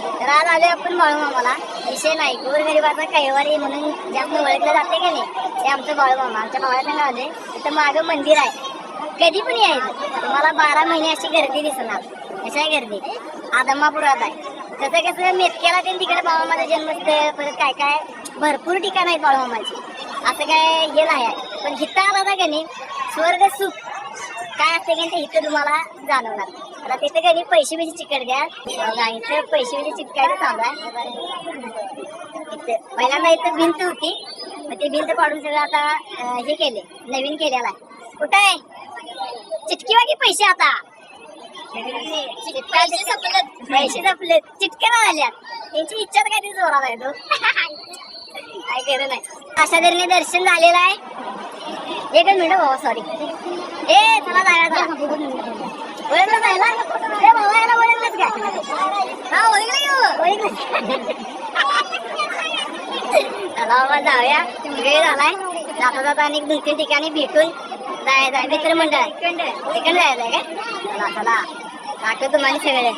तर आज आपण बाळू मामाला विषय नाही. गोरगरिबाचा कैवारी म्हणून जास्त ओळखलं जाते का नाही ते आमचं बाळू मामा आमच्या भावाला सांगा आहे तिथं मागं मंदिर आहे. कधी पण यायचं. तुम्हाला बारा महिने अशी गर्दी दिसणार. कशा गर्दी? आदमापुरात आहे. कसं कसं मेतक्याला ते तिकडे बाळूमामाचं जन्मस्थळ परत काय काय भरपूर ठिकाण आहेत बाळूमामाची. असं काय हे नाही आहे. पण जिथं आला का नाही? स्वर्ग सुख काय असते की ते इथं तुम्हाला जाणवणार. आता तिथे कधी पैसे बिसे चिकट द्या इथं पैसे बिसे चिटकायचं चालू आहे. इथं. पहिल्यांदा इथं भिंत होती. मग ते भिंत पाडून सगळं आता हे केले. नवीन केलेलं आहे. कुठं आहे? चिटकी वागी पैसे आता. पैसे संपले पैसे संपले चिटके आल्यात त्यांची इच्छा काय ती जोरात आहे तो. काय केलं नाही. अशा तऱ्हेने दर्शन झालेलं आहे. एकच मिनिट भाऊ सॉरी ए चला जायला ओळखलं जायला ए बाबा याला ओळखलंच काय हा ओळखलं की ओळखलं चला बाबा जाऊया. वेळ झालाय. जाता जाता अनेक दोन तीन ठिकाणी भेटून जायचं आहे मित्र मंडळ तिकडे जायचं आहे काय? चला चला. दाखव तुम्हाला सगळे.